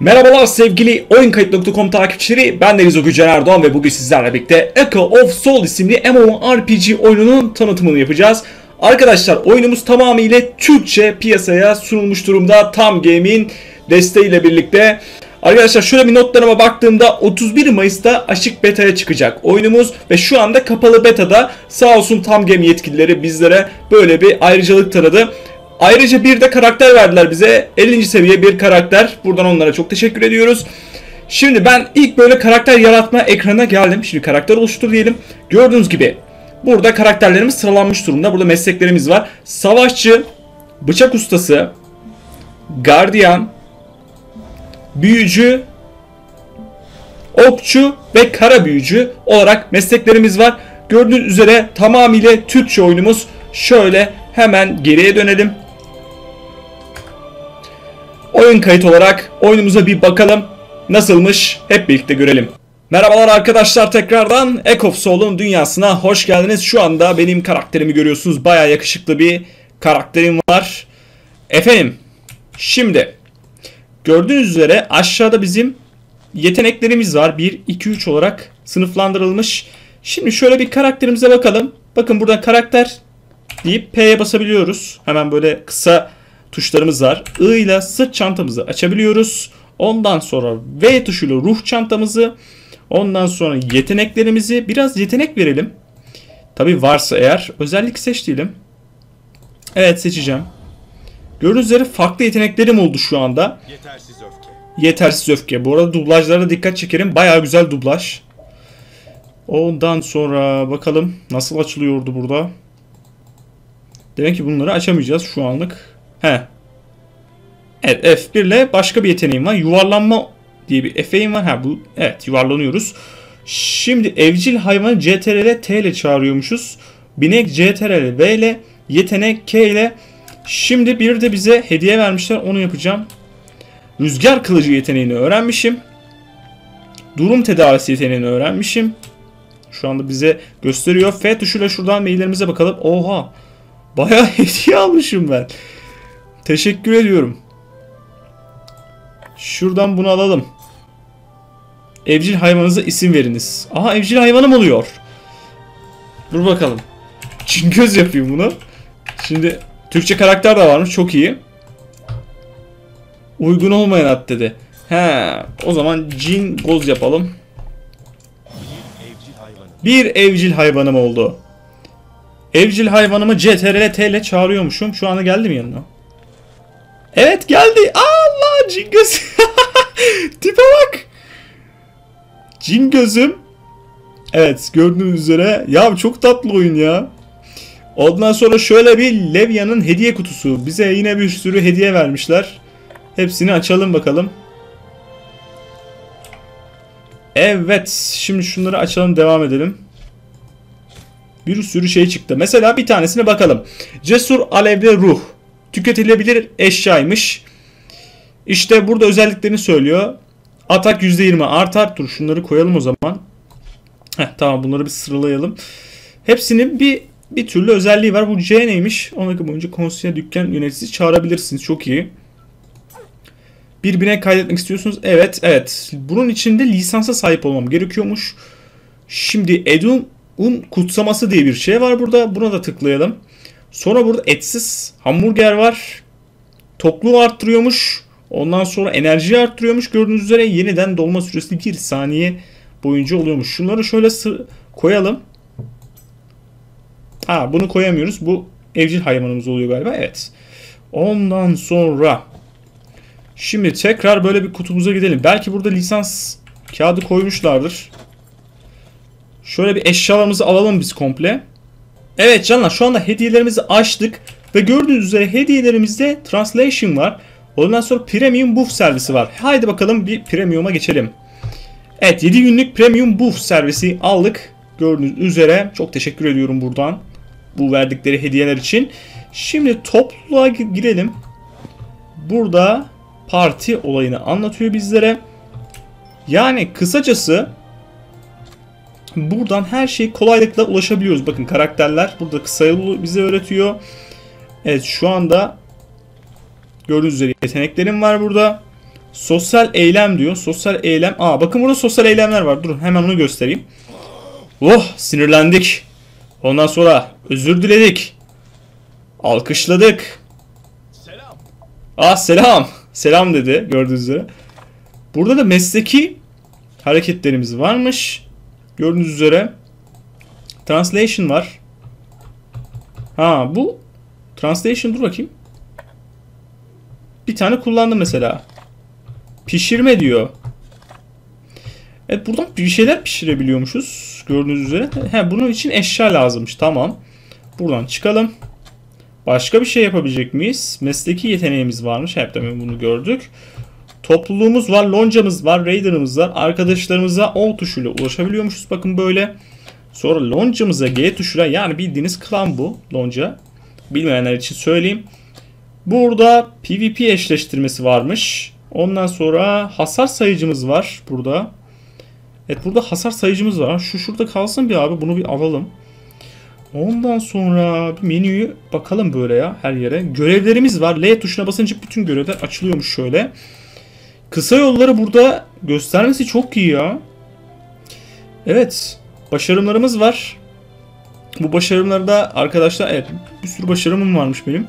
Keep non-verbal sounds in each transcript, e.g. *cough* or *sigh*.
Merhabalar sevgili oyunkayıt.com takipçileri ben Deniz Okucan Erdoğan ve bugün sizlerle birlikte Echo of Soul isimli MMORPG oyununun tanıtımını yapacağız. Arkadaşlar oyunumuz tamamıyla Türkçe piyasaya sunulmuş durumda Tam Game'in desteğiyle birlikte. Arkadaşlar şöyle bir notlarıma baktığımda 31 Mayıs'ta açık beta'ya çıkacak oyunumuz ve şu anda kapalı beta'da sağ olsun Tam Game yetkilileri bizlere böyle bir ayrıcalık tanıdı. Ayrıca bir de karakter verdiler bize. 50. seviye bir karakter. Buradan onlara çok teşekkür ediyoruz. Şimdi ben ilk böyle karakter yaratma ekranına geldim. Şimdi karakter oluştur diyelim. Gördüğünüz gibi burada karakterlerimiz sıralanmış durumda. Burada mesleklerimiz var. Savaşçı, bıçak ustası, gardiyan, büyücü, okçu ve kara büyücü olarak mesleklerimiz var. Gördüğünüz üzere tamamıyla Türkçe oyunumuz. Şöyle hemen geriye dönelim. Oyun kayıt olarak oyunumuza bir bakalım. Nasılmış hep birlikte görelim. Merhabalar arkadaşlar tekrardan Echo of Soul'un dünyasına hoş geldiniz. Şu anda benim karakterimi görüyorsunuz. Baya yakışıklı bir karakterim var. Efendim şimdi gördüğünüz üzere aşağıda bizim yeteneklerimiz var. 1, 2, 3 olarak sınıflandırılmış. Şimdi şöyle bir karakterimize bakalım. Bakın burada karakter deyip P'ye basabiliyoruz. Hemen böyle kısa tuşlarımız var. I ile sırt çantamızı açabiliyoruz. Ondan sonra V tuşuyla ruh çantamızı. Ondan sonra yeteneklerimizi biraz yetenek verelim. Tabi varsa eğer özellik seç diyelim. Evet seçeceğim. Gördüğünüz üzere farklı yeteneklerim oldu şu anda. Yetersiz öfke. Yetersiz öfke. Bu arada dublajlara dikkat çekerim. Baya güzel dublaj. Ondan sonra bakalım nasıl açılıyordu burada. Demek ki bunları açamayacağız şu anlık. He. Evet F1 ile başka bir yeteneğim var. Yuvarlanma diye bir efeğim var. Ha bu evet yuvarlanıyoruz. Şimdi evcil hayvanı CTRL T ile çağırıyormuşuz. Binek CTRL V ile yetenek K ile Şimdi bir de bize hediye vermişler. Onu yapacağım. Rüzgar kılıcı yeteneğini öğrenmişim. Durum tedavisi yeteneğini öğrenmişim. Şu anda bize gösteriyor. F tuşuyla şuradan maillerimize bakalım. Oha. Bayağı *laughs* hediye almışım ben. Teşekkür ediyorum. Şuradan bunu alalım. Evcil hayvanınıza isim veriniz. Aha evcil hayvanım oluyor. Dur bakalım. Çin göz yapayım bunu. Şimdi Türkçe karakter de varmış. Çok iyi. Uygun olmayan ad dedi. He, o zaman cin goz yapalım. Bir evcil hayvanım oldu. Evcil hayvanımı CTRL ile çağırıyormuşum. Şu anda geldi mi yanına? Evet geldi. Allah cin göz. *laughs* Tipe bak. Cin gözüm. Evet gördüğünüz üzere. Ya çok tatlı oyun ya. Ondan sonra şöyle bir Levia'nın hediye kutusu. Bize yine bir sürü hediye vermişler. Hepsini açalım bakalım. Evet. Şimdi şunları açalım devam edelim. Bir sürü şey çıktı. Mesela bir tanesine bakalım. Cesur alevli ruh. Tüketilebilir eşyaymış. İşte burada özelliklerini söylüyor. Atak %20 artar. Dur şunları koyalım o zaman. Heh, tamam bunları bir sıralayalım. Hepsinin bir bir türlü özelliği var. Bu C neymiş? 10 dakika boyunca konsiye dükkan yöneticisi çağırabilirsiniz. Çok iyi. Bir binek kaydetmek istiyorsunuz. Evet, evet. Bunun için de lisansa sahip olmam gerekiyormuş. Şimdi Edun un kutsaması diye bir şey var burada. Buna da tıklayalım. Sonra burada etsiz hamburger var. Tokluğu arttırıyormuş. Ondan sonra enerjiyi arttırıyormuş. Gördüğünüz üzere yeniden dolma süresi 1 saniye boyunca oluyormuş. Şunları şöyle koyalım. Ha bunu koyamıyoruz. Bu evcil hayvanımız oluyor galiba. Evet. Ondan sonra şimdi tekrar böyle bir kutumuza gidelim. Belki burada lisans kağıdı koymuşlardır. Şöyle bir eşyalarımızı alalım biz komple. Evet canlar şu anda hediyelerimizi açtık. Ve gördüğünüz üzere hediyelerimizde translation var. Ondan sonra premium buff servisi var. Haydi bakalım bir premium'a geçelim. Evet 7 günlük premium buff servisi aldık. Gördüğünüz üzere çok teşekkür ediyorum buradan. Bu verdikleri hediyeler için. Şimdi topluluğa girelim. Burada parti olayını anlatıyor bizlere. Yani kısacası buradan her şey kolaylıkla ulaşabiliyoruz. Bakın karakterler burada kısa yolu bize öğretiyor. Evet şu anda gördüğünüz üzere yeteneklerim var burada. Sosyal eylem diyor. Sosyal eylem. Aa bakın burada sosyal eylemler var. Durun hemen onu göstereyim. Oh sinirlendik. Ondan sonra özür diledik. Alkışladık. Aa selam. Selam dedi gördüğünüz üzere. Burada da mesleki hareketlerimiz varmış. Gördüğünüz üzere. Translation var. Ha bu translation dur bakayım. Bir tane kullandım mesela. Pişirme diyor. Evet buradan bir şeyler pişirebiliyormuşuz. Gördüğünüz üzere. He, bunun için eşya lazımmış. Tamam. Buradan çıkalım. Başka bir şey yapabilecek miyiz? Mesleki yeteneğimiz varmış. Hep de bunu gördük. Topluluğumuz var, loncamız var, raider'ımız var. Arkadaşlarımıza O tuşuyla ulaşabiliyormuşuz. Bakın böyle. Sonra loncamıza G tuşuyla yani bildiğiniz klan bu lonca. Bilmeyenler için söyleyeyim. Burada PvP eşleştirmesi varmış. Ondan sonra hasar sayıcımız var burada. Evet burada hasar sayıcımız var. Şu şurada kalsın bir abi bunu bir alalım. Ondan sonra bir menüyü bakalım böyle ya her yere. Görevlerimiz var. L tuşuna basınca bütün görevler açılıyormuş şöyle. Kısa yolları burada göstermesi çok iyi ya. Evet. Başarımlarımız var. Bu başarımlarda arkadaşlar evet bir sürü başarımım varmış benim.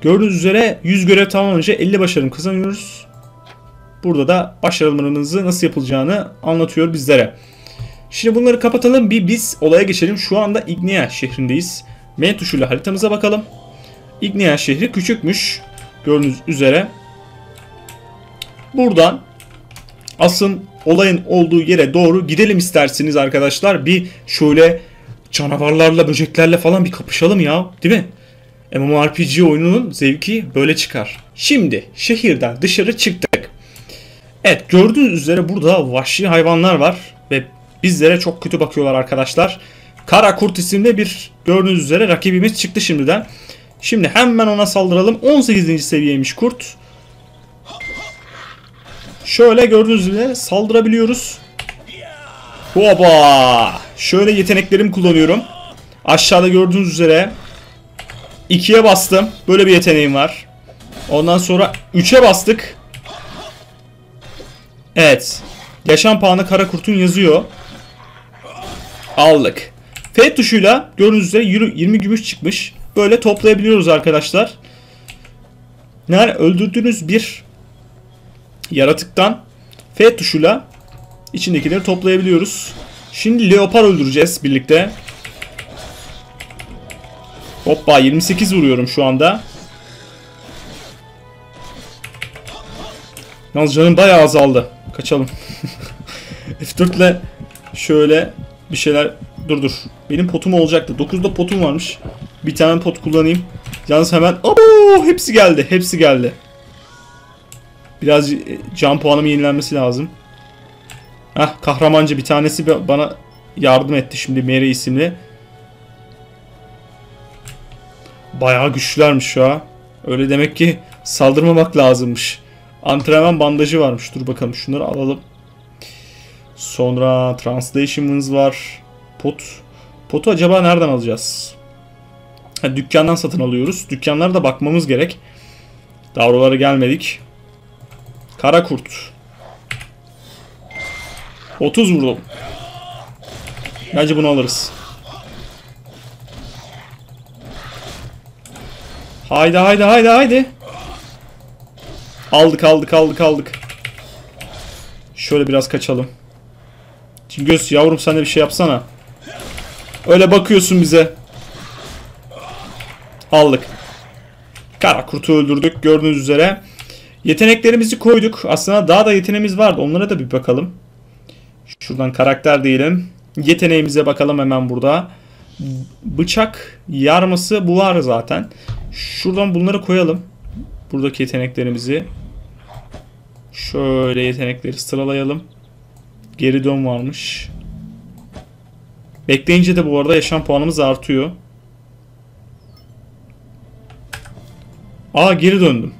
Gördüğünüz üzere 100 görev tamamlanınca 50 başarım kazanıyoruz. Burada da başarımlarınızı nasıl yapılacağını anlatıyor bizlere. Şimdi bunları kapatalım bir biz olaya geçelim. Şu anda Ignea şehrindeyiz. M tuşuyla haritamıza bakalım. Ignea şehri küçükmüş. Gördüğünüz üzere. Buradan asıl olayın olduğu yere doğru gidelim isterseniz arkadaşlar. Bir şöyle canavarlarla, böceklerle falan bir kapışalım ya. Değil mi? MMORPG oyununun zevki böyle çıkar. Şimdi şehirden dışarı çıktık. Evet gördüğünüz üzere burada vahşi hayvanlar var ve bizlere çok kötü bakıyorlar arkadaşlar. Kara Kurt isimli bir gördüğünüz üzere rakibimiz çıktı şimdiden. Şimdi hemen ona saldıralım. 18. seviyeymiş kurt. Şöyle gördüğünüz üzere saldırabiliyoruz. Hoba! Şöyle yeteneklerimi kullanıyorum. Aşağıda gördüğünüz üzere 2'ye bastım. Böyle bir yeteneğim var. Ondan sonra 3'e bastık. Evet. Yaşam puanı kara kurtun yazıyor. Aldık. F tuşuyla gördüğünüz üzere 20 gümüş çıkmış. Böyle toplayabiliyoruz arkadaşlar. Yani öldürdüğünüz bir yaratıktan F tuşuyla içindekileri toplayabiliyoruz. Şimdi leopar öldüreceğiz birlikte. Hoppa 28 vuruyorum şu anda. Yalnız canım bayağı azaldı. Kaçalım. *laughs* F4 ile şöyle bir şeyler dur dur. Benim potum olacaktı. 9'da potum varmış. Bir tane pot kullanayım. Yalnız hemen Abo, hepsi geldi. Hepsi geldi. Biraz can puanım yenilenmesi lazım. Hah kahramancı bir tanesi bana yardım etti şimdi Mary isimli. Bayağı güçlülermiş ya. Öyle demek ki saldırmamak lazımmış. Antrenman bandajı varmış. Dur bakalım şunları alalım. Sonra translation'ımız var. Pot. Potu acaba nereden alacağız? Ha, dükkandan satın alıyoruz. Dükkanlara da bakmamız gerek. Daha oralara gelmedik. Kara kurt. 30 vurdum. Bence bunu alırız. Haydi haydi haydi haydi. Aldık aldık aldık aldık. Şöyle biraz kaçalım. Cingöz yavrum sen de bir şey yapsana. Öyle bakıyorsun bize. Aldık. Kara kurtu öldürdük gördüğünüz üzere. Yeteneklerimizi koyduk. Aslında daha da yeteneğimiz vardı. Onlara da bir bakalım. Şuradan karakter diyelim. Yeteneğimize bakalım hemen burada. Bıçak yarması bu var zaten. Şuradan bunları koyalım. Buradaki yeteneklerimizi. Şöyle yetenekleri sıralayalım. Geri dön varmış. Bekleyince de bu arada yaşam puanımız artıyor. Aa geri döndüm.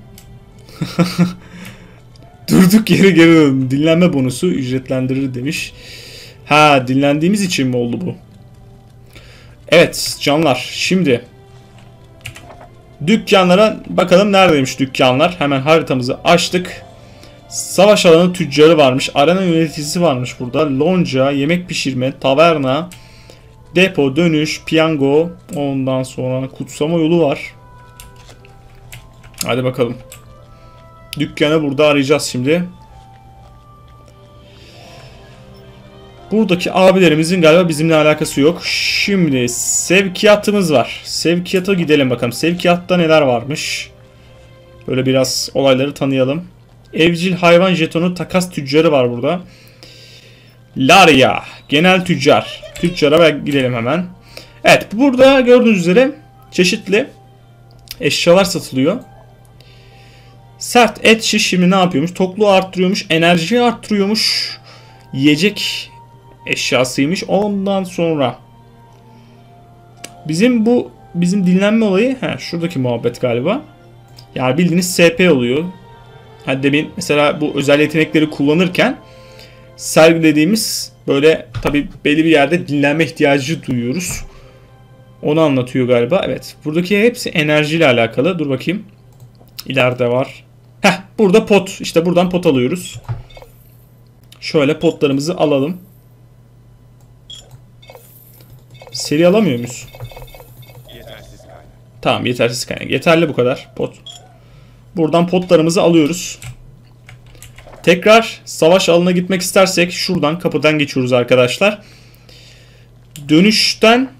*laughs* Durduk yere geri döndüm. Dinlenme bonusu ücretlendirir demiş. Ha dinlendiğimiz için mi oldu bu? Evet canlar şimdi Dükkanlara bakalım neredeymiş dükkanlar. Hemen haritamızı açtık. Savaş alanı tüccarı varmış. Arena yöneticisi varmış burada. Lonca, yemek pişirme, taverna, depo, dönüş, piyango. Ondan sonra kutsama yolu var. Hadi bakalım. Dükkanı burada arayacağız şimdi. Buradaki abilerimizin galiba bizimle alakası yok. Şimdi sevkiyatımız var. Sevkiyata gidelim bakalım. Sevkiyatta neler varmış? Böyle biraz olayları tanıyalım. Evcil hayvan jetonu takas tüccarı var burada. Laria, genel tüccar. Tüccara gidelim hemen. Evet, burada gördüğünüz üzere çeşitli eşyalar satılıyor. Sert et şişimi ne yapıyormuş? Tokluğu arttırıyormuş, enerjiyi arttırıyormuş. Yiyecek eşyasıymış. Ondan sonra bizim bu bizim dinlenme olayı he, şuradaki muhabbet galiba. Yani bildiğiniz SP oluyor. Hani demin mesela bu özel yetenekleri kullanırken sergilediğimiz böyle tabi belli bir yerde dinlenme ihtiyacı duyuyoruz. Onu anlatıyor galiba. Evet. Buradaki hepsi enerjiyle alakalı. Dur bakayım. İleride var. Heh burada pot. İşte buradan pot alıyoruz. Şöyle potlarımızı alalım. Seri alamıyor muyuz? Yetersiz kaynak. Tamam yetersiz kaynak. Yeterli bu kadar pot. Buradan potlarımızı alıyoruz. Tekrar savaş alanına gitmek istersek şuradan kapıdan geçiyoruz arkadaşlar. Dönüşten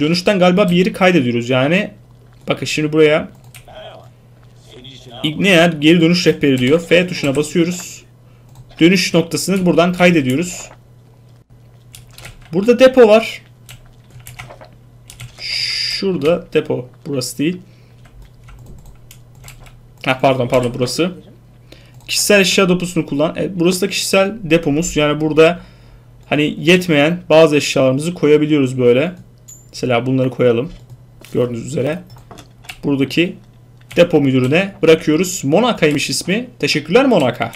dönüşten galiba bir yeri kaydediyoruz. Yani bakın şimdi buraya İgneyer geri dönüş rehberi diyor. F tuşuna basıyoruz. Dönüş noktasını buradan kaydediyoruz. Burada depo var. Şurada depo. Burası değil. Ha pardon pardon burası. Kişisel eşya deposunu kullan. Evet, burası da kişisel depomuz. Yani burada hani yetmeyen bazı eşyalarımızı koyabiliyoruz böyle. Mesela bunları koyalım. Gördüğünüz üzere. Buradaki depo müdürüne bırakıyoruz. Monaka'ymış ismi. Teşekkürler Monaka.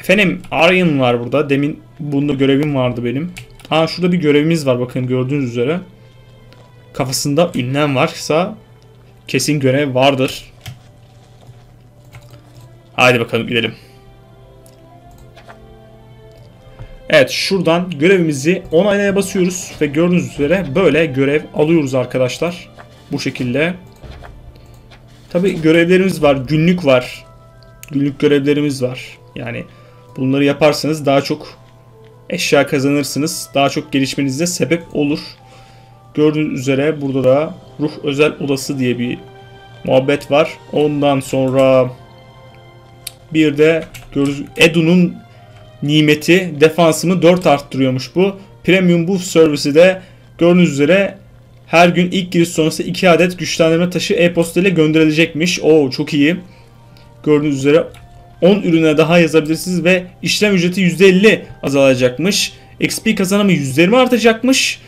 Efendim Aryan var burada. Demin bunda görevim vardı benim. Ha şurada bir görevimiz var bakın gördüğünüz üzere. Kafasında ünlem varsa kesin görev vardır. Haydi bakalım gidelim. Evet şuradan görevimizi onaylaya basıyoruz ve gördüğünüz üzere böyle görev alıyoruz arkadaşlar. Bu şekilde. Tabi görevlerimiz var. Günlük var. Günlük görevlerimiz var. Yani bunları yaparsanız daha çok eşya kazanırsınız. Daha çok gelişmenize sebep olur. Gördüğünüz üzere burada da ruh özel odası diye bir muhabbet var. Ondan sonra bir de Edu'nun nimeti defansımı 4 arttırıyormuş bu. Premium Buff servisi de gördüğünüz üzere her gün ilk giriş sonrası 2 adet güçlendirme taşı e-posta ile gönderilecekmiş. Oo çok iyi. Gördüğünüz üzere 10 ürüne daha yazabilirsiniz ve işlem ücreti %50 azalacakmış. XP kazanımı %20 artacakmış.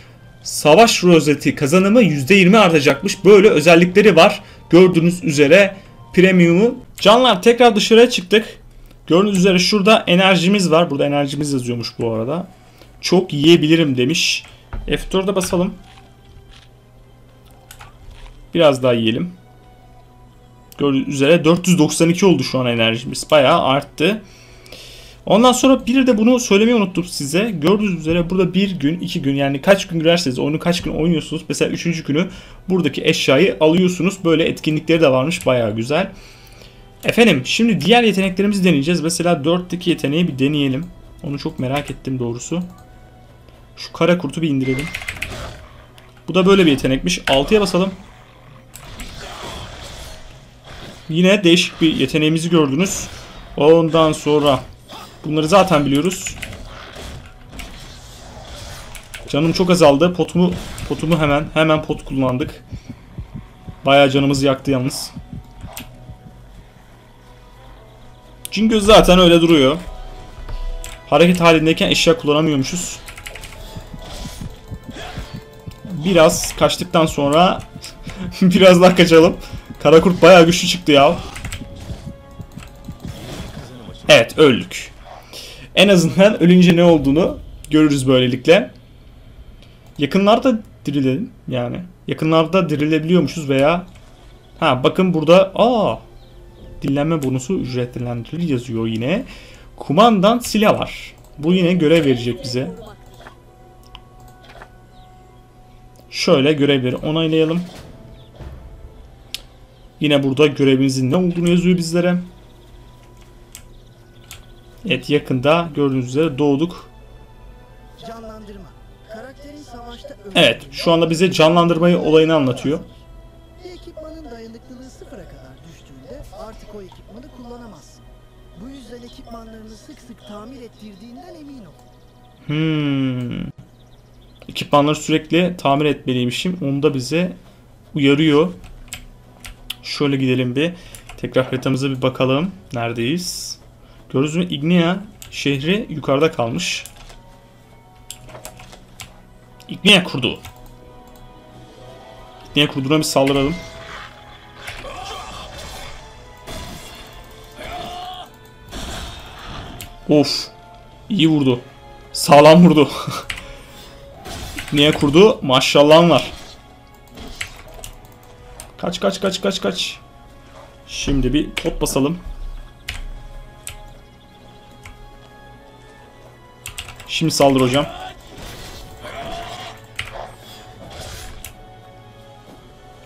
Savaş rozeti kazanımı %20 artacakmış. Böyle özellikleri var. Gördüğünüz üzere premium'u. Canlar tekrar dışarıya çıktık. Gördüğünüz üzere şurada enerjimiz var. Burada enerjimiz yazıyormuş bu arada. Çok yiyebilirim demiş. F4'e basalım. Biraz daha yiyelim. Gördüğünüz üzere 492 oldu şu an enerjimiz. Bayağı arttı. Ondan sonra bir de bunu söylemeyi unuttum size. Gördüğünüz üzere burada bir gün, iki gün yani kaç gün girerseniz oyunu kaç gün oynuyorsunuz. Mesela üçüncü günü buradaki eşyayı alıyorsunuz. Böyle etkinlikleri de varmış. Bayağı güzel. Efendim şimdi diğer yeteneklerimizi deneyeceğiz. Mesela 4'teki yeteneği bir deneyelim. Onu çok merak ettim doğrusu. Şu kara kurtu bir indirelim. Bu da böyle bir yetenekmiş. 6'ya basalım. Yine değişik bir yeteneğimizi gördünüz. Ondan sonra bunları zaten biliyoruz. Canım çok azaldı. Potumu potumu hemen hemen pot kullandık. Bayağı canımızı yaktı yalnız. Cingöz zaten öyle duruyor. Hareket halindeyken eşya kullanamıyormuşuz. Biraz kaçtıktan sonra *laughs* biraz daha kaçalım. Karakurt bayağı güçlü çıktı ya. Evet öldük. En azından ölünce ne olduğunu görürüz böylelikle. Yakınlarda dirilelim yani. yakınlarda dirilebiliyormuşuz veya ha bakın burada aa dinlenme bonusu ücretlendirilir yazıyor yine. Kumandan silah var. Bu yine görev verecek bize. Şöyle görevleri onaylayalım. Yine burada görevimizin ne olduğunu yazıyor bizlere. Evet yakında gördüğünüz üzere doğduk. Canlandırma. Karakterin savaşta Evet şu anda bize canlandırmayı olayını anlatıyor. Bir ekipmanın dayanıklılığı sıfıra kadar düştüğünde artık o ekipmanı kullanamazsın. Bu yüzden ekipmanlarını sık sık tamir ettirdiğinden emin ol. Hmm. Ekipmanları sürekli tamir etmeliymişim. Onu da bize uyarıyor. Şöyle gidelim bir. Tekrar haritamıza bir bakalım. Neredeyiz? Gördünüz mü? Ignea şehri yukarıda kalmış. Ignea kurdu. Ignea kurduna bir saldıralım. Of. İyi vurdu. Sağlam vurdu. *laughs* Niye kurdu? Maşallahım var. Kaç kaç kaç kaç kaç. Şimdi bir pot basalım. Şimdi saldır hocam.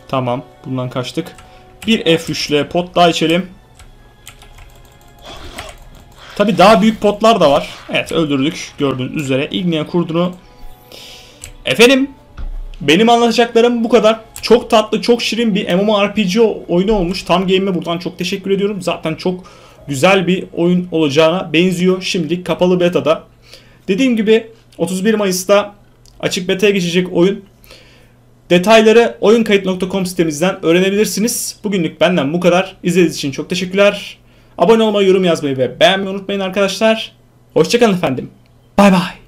Tamam. Bundan kaçtık. Bir F3 ile pot daha içelim. Tabi daha büyük potlar da var. Evet öldürdük. Gördüğünüz üzere. Ignea kurdunu. Efendim. Benim anlatacaklarım bu kadar. Çok tatlı, çok şirin bir MMORPG oyunu olmuş. Tam Game'e buradan çok teşekkür ediyorum. Zaten çok güzel bir oyun olacağına benziyor. Şimdilik kapalı beta'da. Dediğim gibi 31 Mayıs'ta açık beta'ya geçecek oyun. Detayları oyunkayıt.com sitemizden öğrenebilirsiniz. Bugünlük benden bu kadar. İzlediğiniz için çok teşekkürler. Abone olmayı, yorum yazmayı ve beğenmeyi unutmayın arkadaşlar. Hoşçakalın efendim. Bay bay.